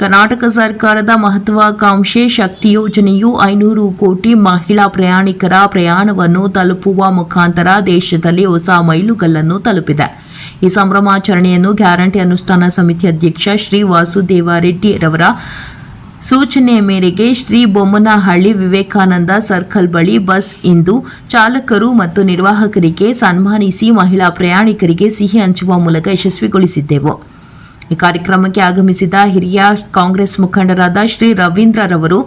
ಕರ್ನಾಟಕ ಸರ್ಕಾರದ ಮಹತ್ವಾಕಾಂಕ್ಷೆ ಶಕ್ತಿ ಯೋಜನೆಯು ಐನೂರು ಕೋಟಿ ಮಹಿಳಾ ಪ್ರಯಾಣಿಕರ ಪ್ರಯಾಣವನ್ನು ತಲುಪುವ ಮುಖಾಂತರ ದೇಶದಲ್ಲಿ ಹೊಸ ಮೈಲುಗಲ್ಲನ್ನು ತಲುಪಿದೆ. ಈ ಸಂಭ್ರಮಾಚರಣೆಯನ್ನು ಗ್ಯಾರಂಟಿ ಅನುಷ್ಠಾನ ಸಮಿತಿ ಅಧ್ಯಕ್ಷ ಶ್ರೀ ವಾಸುದೇವ ರೆಡ್ಡಿ ರವರ ಸೂಚನೆ ಮೇರೆಗೆ ಶ್ರೀ ಬೊಮ್ಮನಹಳ್ಳಿ ವಿವೇಕಾನಂದ ಸರ್ಕಲ್ ಬಳಿ ಬಸ್ ಇಂದು ಚಾಲಕರು ಮತ್ತು ನಿರ್ವಾಹಕರಿಗೆ ಸನ್ಮಾನಿಸಿ ಮಹಿಳಾ ಪ್ರಯಾಣಿಕರಿಗೆ ಸಿಹಿ ಹಂಚುವ ಮೂಲಕ ಯಶಸ್ವಿಗೊಳಿಸಿದ್ದೆವು. ಈ ಕಾರ್ಯಕ್ರಮಕ್ಕೆ ಆಗಮಿಸಿದ ಹಿರಿಯ ಕಾಂಗ್ರೆಸ್ ಮುಖಂಡರಾದ ಶ್ರೀ ರವೀಂದ್ರರವರು,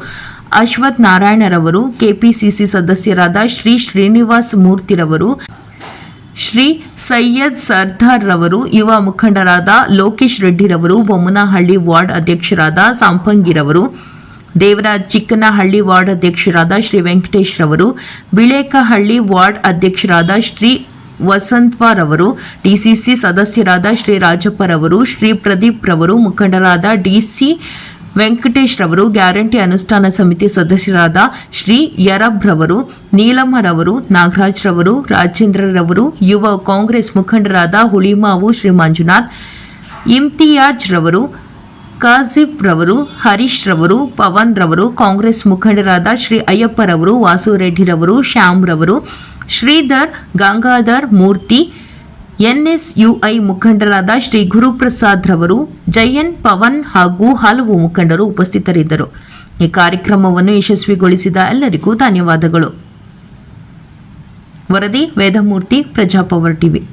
ಅಶ್ವಥ್ ನಾರಾಯಣರವರು, ಕೆಪಿಸಿಸಿ ಸದಸ್ಯರಾದ ಶ್ರೀ ಶ್ರೀನಿವಾಸ್ ಮೂರ್ತಿರವರು, ಶ್ರೀ ಸೈಯದ್ ಸರ್ದಾರ್ ರವರು ಯುವ ಮುಖಂಡರಾದ ಲೋಕೇಶ್ ರೆಡ್ಡಿರವರು, ಬೊಮ್ಮನಹಳ್ಳಿ ವಾರ್ಡ್ ಅಧ್ಯಕ್ಷರಾದ ಸಂಪಂಗಿರವರು, ದೇವರಾಜ್ ಚಿಕ್ಕನಹಳ್ಳಿ ವಾರ್ಡ್ ಅಧ್ಯಕ್ಷರಾದ ಶ್ರೀ ವೆಂಕಟೇಶ್ ರವರು ಬಿಳೇಕಹಳ್ಳಿ ವಾರ್ಡ್ ಅಧ್ಯಕ್ಷರಾದ ಶ್ರೀ ವಸಂತ್ವರವರು ಡಿಸಿಸಿ ಸದಸ್ಯರಾದ ಶ್ರೀ ರಾಜಪ್ಪರವರು ಶ್ರೀ ಪ್ರದೀಪ್ ರವರು, ಮುಖಂಡರಾದ ಡಿಸಿ ವೆಂಕಟೇಶ್ ರವರು, ಗ್ಯಾರಂಟಿ ಅನುಷ್ಠಾನ ಸಮಿತಿ ಸದಸ್ಯರಾದ ಶ್ರೀ ಯರಬ್ ರವರು ನೀಲಮ್ಮರವರು ನಾಗರಾಜ್ ರವರು, ರಾಜೇಂದ್ರ ರವರು, ಯುವ ಕಾಂಗ್ರೆಸ್ ಮುಖಂಡರಾದ ಹುಳಿಮಾವು ಶ್ರೀ ಮಂಜುನಾಥ್ ಇಮ್ತಿಯಾಜ್ ರವರು ಕಾಜಿಫ್ ರವರು, ಹರೀಶ್ ರವರು, ಪವನ್ ರವರು, ಕಾಂಗ್ರೆಸ್ ಮುಖಂಡರಾದ ಶ್ರೀ ಅಯ್ಯಪ್ಪರವರು ವಾಸುರೆಡ್ಡಿರವರು ಶ್ಯಾಮ್ ರವರು ಶ್ರೀಧರ್, ಗಂಗಾಧರ್ ಮೂರ್ತಿ, ಎನ್ಎಸ್ಯುಐ ಮುಖಂಡರಾದ ಶ್ರೀ ಗುರುಪ್ರಸಾದ್ ರವರು, ಜಯನ್ ಪವನ್ ಹಾಗೂ ಹಲವು ಮುಖಂಡರು ಉಪಸ್ಥಿತರಿದ್ದರು. ಈ ಕಾರ್ಯಕ್ರಮವನ್ನು ಯಶಸ್ವಿಗೊಳಿಸಿದ ಎಲ್ಲರಿಗೂ ಧನ್ಯವಾದಗಳು. ವರದಿ ವೇದಮೂರ್ತಿ, ಪ್ರಜಾಪವರ್ ಟಿವಿ.